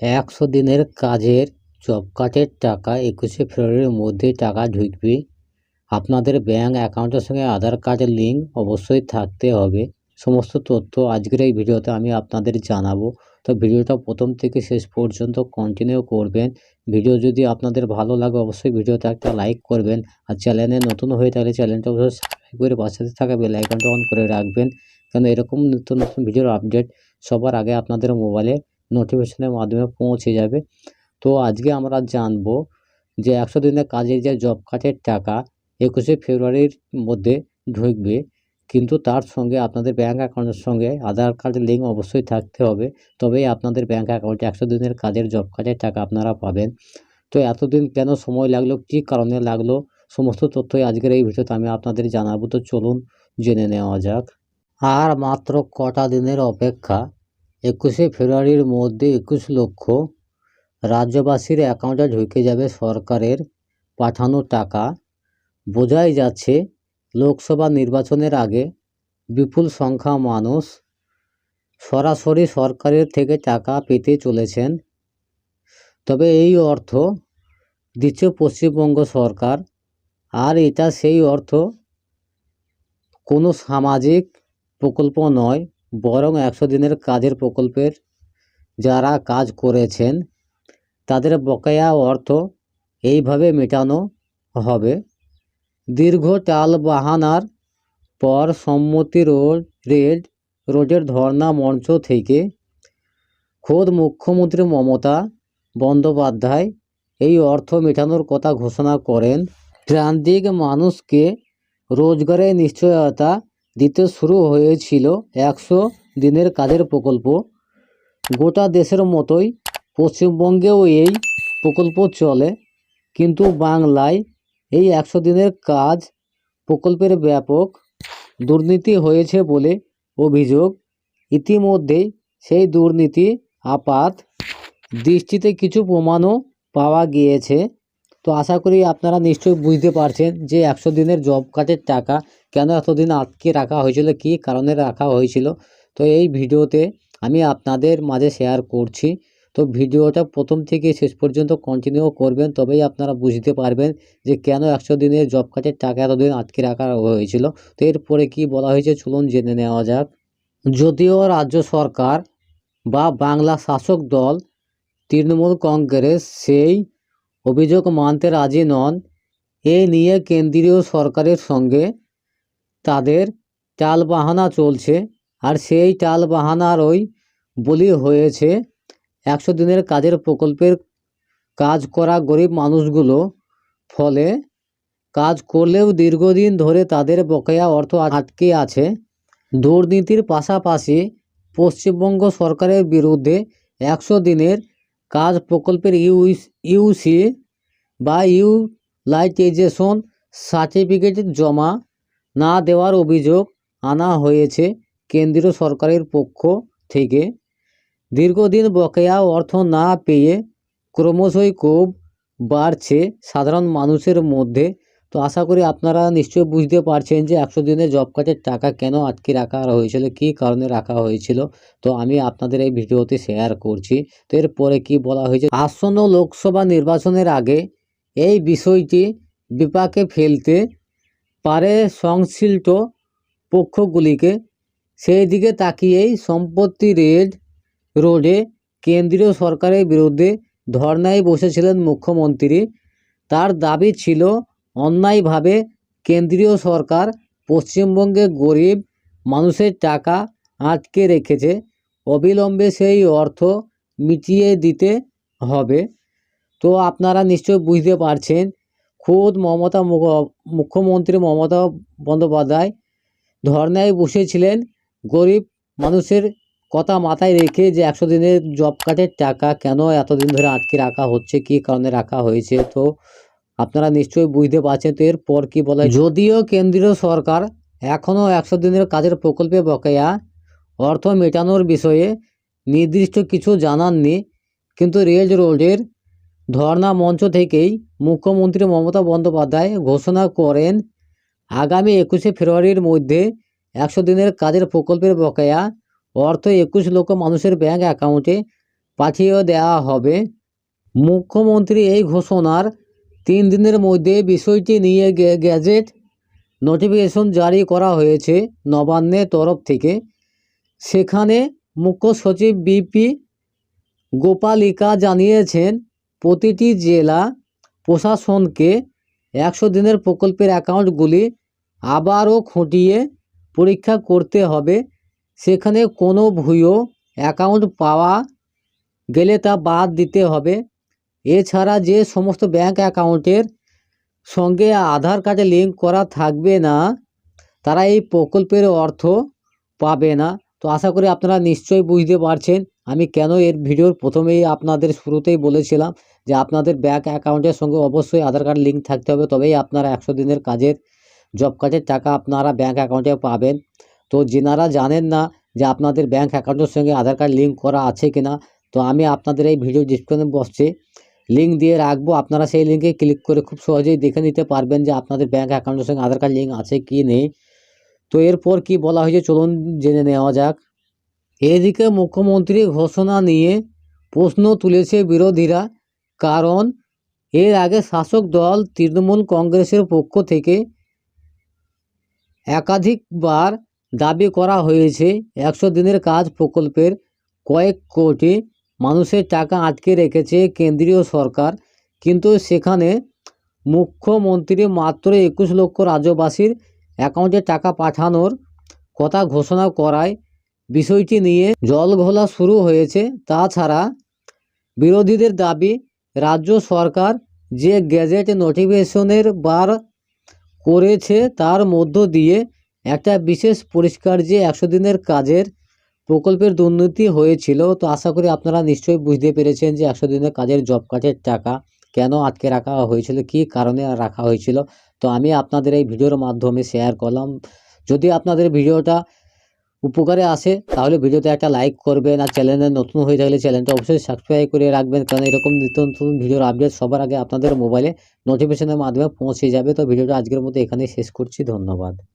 একশো দিনের কাজের জব কার্ডের টাকা একুশে ফেব্রুয়ারির মধ্যে টাকা ঢুকবে। আপনাদের ব্যাঙ্ক অ্যাকাউন্টের সঙ্গে আধার কার্ডের লিঙ্ক অবশ্যই থাকতে হবে। সমস্ত তথ্য আজকের এই ভিডিওতে আমি আপনাদের জানাব। তো ভিডিওটা প্রথম থেকে শেষ পর্যন্ত কন্টিনিউ করবেন। ভিডিও যদি আপনাদের ভালো লাগে, অবশ্যই ভিডিওতে একটা লাইক করবেন। আর চ্যানেলে নতুন হয়ে থাকলে চ্যানেলটা অবশ্যই সাবস্ক্রাইব করে পাশে থাকা বেল আইকনটা অন করে রাখবেন। কারণ এরকম নতুন নতুন ভিডিওর আপডেট সবার আগে আপনাদের মোবাইলে নোটিফিকেশনের মাধ্যমে পৌঁছে যাবে। তো আজকে আমরা জানব যে একশো দিনের কাজের যে জব কার্ডের টাকা একুশে ফেব্রুয়ারির মধ্যে ঢুকবে, কিন্তু তার সঙ্গে আপনাদের ব্যাঙ্ক অ্যাকাউন্টের সঙ্গে আধার কার্ডের লিঙ্ক অবশ্যই থাকতে হবে। তবেই আপনাদের ব্যাঙ্ক অ্যাকাউন্টে একশো দিনের কাজের জব কার্ডের টাকা আপনারা পাবেন। তো এতদিন কেন সময় লাগল, কী কারণে লাগল, সমস্ত তথ্যই আজকের এই ভিডিওতে আমি আপনাদের জানাব। তো চলুন জেনে নেওয়া যাক। আর মাত্র কটা দিনের অপেক্ষা একুশে ফেব্রুয়ারির মধ্যে একুশ লক্ষ রাজ্যবাসীর অ্যাকাউন্টে ঢুকে যাবে সরকারের পাঠানো টাকা। বোঝাই যাচ্ছে, লোকসভা নির্বাচনের আগে বিপুল সংখ্যা মানুষ সরাসরি সরকারের থেকে টাকা পেতে চলেছেন। তবে এই অর্থ দিচ্ছে পশ্চিমবঙ্গ সরকার, আর এটা সেই অর্থ কোনো সামাজিক প্রকল্প নয়। বরং একশো দিনের কাজের প্রকল্পের যারা কাজ করেছেন, তাদের বকেয়া অর্থ এইভাবে মেটানো হবে। দীর্ঘ টাল বাহানার পর সম্মতি রোড, রেড রোডের ধর্না মঞ্চ থেকে খোদ মুখ্যমন্ত্রী মমতা বন্দ্যোপাধ্যায় এই অর্থ মেটানোর কথা ঘোষণা করেন। প্রান্তিক মানুষকে রোজগারের নিশ্চয়তা দিতে শুরু হয়েছিল একশো দিনের কাজের প্রকল্প। গোটা দেশের মতোই পশ্চিমবঙ্গেও এই প্রকল্প চলে, কিন্তু বাংলায় এই একশো দিনের কাজ প্রকল্পের ব্যাপক দুর্নীতি হয়েছে বলে অভিযোগ। ইতিমধ্যেই সেই দুর্নীতি আপাত দৃষ্টিতে কিছু প্রমাণও পাওয়া গিয়েছে। তো আশা করি আপনারা নিশ্চয়ই বুঝতে পারছেন যে একশো দিনের জব কার্ডের টাকা কেন এতদিন আটকে রাখা হয়েছিল, কী কারণে রাখা হয়েছিল। তো এই ভিডিওতে আমি আপনাদের মাঝে শেয়ার করছি। তো ভিডিওটা প্রথম থেকে শেষ পর্যন্ত কন্টিনিউ করবেন, তবেই আপনারা বুঝতে পারবেন যে কেন একশো দিনের জব কার্ডের টাকা এতদিন আটকে রাখা হয়েছিল। তো এরপরে কি বলা হয়েছে চলুন জেনে নেওয়া যাক। যদিও রাজ্য সরকার বা বাংলা শাসক দল, তৃণমূল কংগ্রেস সেই অভিযোগ মানতে রাজি নন। এ নিয়ে কেন্দ্রীয় সরকারের সঙ্গে তাদের টালবাহানা চলছে আর সেই টালবাহানারই বলি হয়েছে, একশো দিনের কাজের প্রকল্পের কাজ করা গরিব মানুষগুলো। ফলে কাজ করলেও দীর্ঘদিন ধরে তাদের বকেয়া অর্থ আটকে আছে। দুর্নীতির পাশাপাশি পশ্চিমবঙ্গ সরকারের বিরুদ্ধে একশো দিনের কাজ প্রকল্পের ইউস ইউসি বা ইউলাইটেজেশন সার্টিফিকেট জমা না দেওয়ার অভিযোগ আনা হয়েছে কেন্দ্রীয় সরকারের পক্ষ থেকে। দীর্ঘদিন বকেয়া অর্থ না পেয়ে ক্রমশই ক্ষোভ বাড়ছে সাধারণ মানুষের মধ্যে। তো আশা করি আপনারা নিশ্চয়ই বুঝতে পারছেন যে একশো দিনের জব কার্ডের টাকা কেন আটকে রাখা হয়েছিল, কী কারণে রাখা হয়েছিল। তো আমি আপনাদের এই ভিডিওতে শেয়ার করছি। তো এরপরে কি বলা হয়েছে? আসন্ন লোকসভা নির্বাচনের আগে এই বিষয়টি বিপাকে ফেলতে পারে সংশ্লিষ্ট পক্ষগুলিকে। সেই দিকে তাকিয়েই সম্পত্তি রেড রোডে কেন্দ্রীয় সরকারের বিরুদ্ধে ধর্নায় বসেছিলেন মুখ্যমন্ত্রী। তার দাবি ছিল অন্যায়ভাবে কেন্দ্রীয় সরকার পশ্চিমবঙ্গে গরিব মানুষের টাকা আটকে রেখেছে, অবিলম্বে সেই অর্থ মিটিয়ে দিতে হবে। তো আপনারা নিশ্চয় বুঝতে পারছেন, খোদ মমতা মুখ্যমন্ত্রী মমতা বন্দ্যোপাধ্যায় ধর্নায় বসেছিলেন গরিব মানুষের কথা মাথায় রেখে যে একশো দিনের জব কার্ডের টাকা কেন এতদিন ধরে আটকে রাখা হচ্ছে, কী কারণে রাখা হয়েছে। তো আপনারা নিশ্চয়ই বুঝতে পারছেন তো এরপর কী বলা? যদিও কেন্দ্রীয় সরকার এখনও একশো দিনের কাজের প্রকল্পে বকেয়া অর্থ মেটানোর বিষয়ে নির্দিষ্ট কিছু জানাননি, কিন্তু রেল রোডের ধর্না মঞ্চ থেকেই মুখ্যমন্ত্রী মমতা বন্দ্যোপাধ্যায় ঘোষণা করেন, আগামী একুশে ফেব্রুয়ারির মধ্যে একশো দিনের কাজের প্রকল্পের বকেয়া অর্থ একুশ লক্ষ মানুষের ব্যাঙ্ক অ্যাকাউন্টে পাঠিয়ে দেওয়া হবে মুখ্যমন্ত্রী এই ঘোষণার তিন দিনের মধ্যে বিষয়টি নিয়ে গ্যাজেট নোটিফিকেশন জারি করা হয়েছে নবান্নের তরফ থেকে। সেখানে মুখ্য সচিব বিপি গোপালিকা জানিয়েছেন, প্রতিটি জেলা প্রশাসনকে একশো দিনের প্রকল্পের অ্যাকাউন্টগুলি আবারও খুঁটিয়ে পরীক্ষা করতে হবে। সেখানে কোনো ভুয়ো অ্যাকাউন্ট পাওয়া গেলে তা বাদ দিতে হবে। এছাড়া যে সমস্ত ব্যাঙ্ক অ্যাকাউন্টের সঙ্গে আধার কার্ডে লিঙ্ক করা থাকবে না, তারা এই প্রকল্পের অর্থ পাবে না। তো আশা করি আপনারা নিশ্চয়ই বুঝতে পারছেন। আমি কেন এর ভিডিওর প্রথমেই আপনাদের শুরুতেই বলেছিলাম যে আপনাদের ব্যাঙ্ক অ্যাকাউন্টের সঙ্গে অবশ্যই আধার কার্ড লিঙ্ক থাকতে হবে, তবেই আপনারা একশো দিনের কাজের জব কার্ডের টাকা আপনারা ব্যাঙ্ক অ্যাকাউন্টে পাবেন। তো যেনারা জানেন না যে আপনাদের ব্যাঙ্ক অ্যাকাউন্টের সঙ্গে আধার কার্ড লিঙ্ক করা আছে কিনা, তো আমি আপনাদের এই ভিডিও ডিসক্রিপশনে বসছে। লিঙ্ক দিয়ে রাখব। আপনারা সেই লিঙ্কে ক্লিক করে খুব সহজেই দেখে নিতে পারবেন যে আপনাদের ব্যাংক অ্যাকাউন্টের সঙ্গে আধার কার্ড লিঙ্ক আছে কি নেই। তো এরপর কি বলা হয়েছে চলুন জেনে নেওয়া যাক। এদিকে মুখ্যমন্ত্রী ঘোষণা নিয়ে প্রশ্ন তুলেছে বিরোধীরা, কারণ এর আগে শাসক দল তৃণমূল কংগ্রেসের পক্ষ থেকে একাধিকবার দাবি করা হয়েছে, একশো দিনের কাজ প্রকল্পের কয়েক কোটি মানুষের টাকা আটকে রেখেছে কেন্দ্রীয় সরকার। কিন্তু সেখানে মুখ্যমন্ত্রী মাত্র একুশ লক্ষ রাজ্যবাসীর অ্যাকাউন্টে টাকা পাঠানোর কথা ঘোষণা করায়। বিষয়টি নিয়ে জল ঘোলা শুরু হয়েছে। তাছাড়া বিরোধীদের দাবি, রাজ্য সরকার যে গ্যাজেট নোটিফিকেশনের বার করেছে তার মধ্য দিয়ে একটা বিশেষ পরিষ্কার যে একশো দিনের কাজের প্রকল্পের দুর্নীতি হয়েছিল, তো আশা করি আপনারা নিশ্চয়ই বুঝতে পেরেছেন যে একশো দিনের কাজের জব কার্ডের টাকা কেন আটকে রাখা হয়েছিল, কী কারণে রাখা হয়েছিল। তো আমি আপনাদের এই ভিডিওর মাধ্যমে শেয়ার করলাম। যদি আপনাদের ভিডিওটা উপকারে আসে, তাহলে ভিডিওতে একটা লাইক করবেন আর চ্যানেলে নতুন হয়ে থাকলে চ্যানেলটা অবশ্যই সাবস্ক্রাইব করে রাখবেন, কারণ এরকম নিত্য নতুন ভিডিওর আপডেট সবার আগে আপনাদের মোবাইলে নোটিফিকেশনের মাধ্যমে পৌঁছে যাবে। তো ভিডিওটা আজকের মতো এখানেই শেষ করছি, ধন্যবাদ।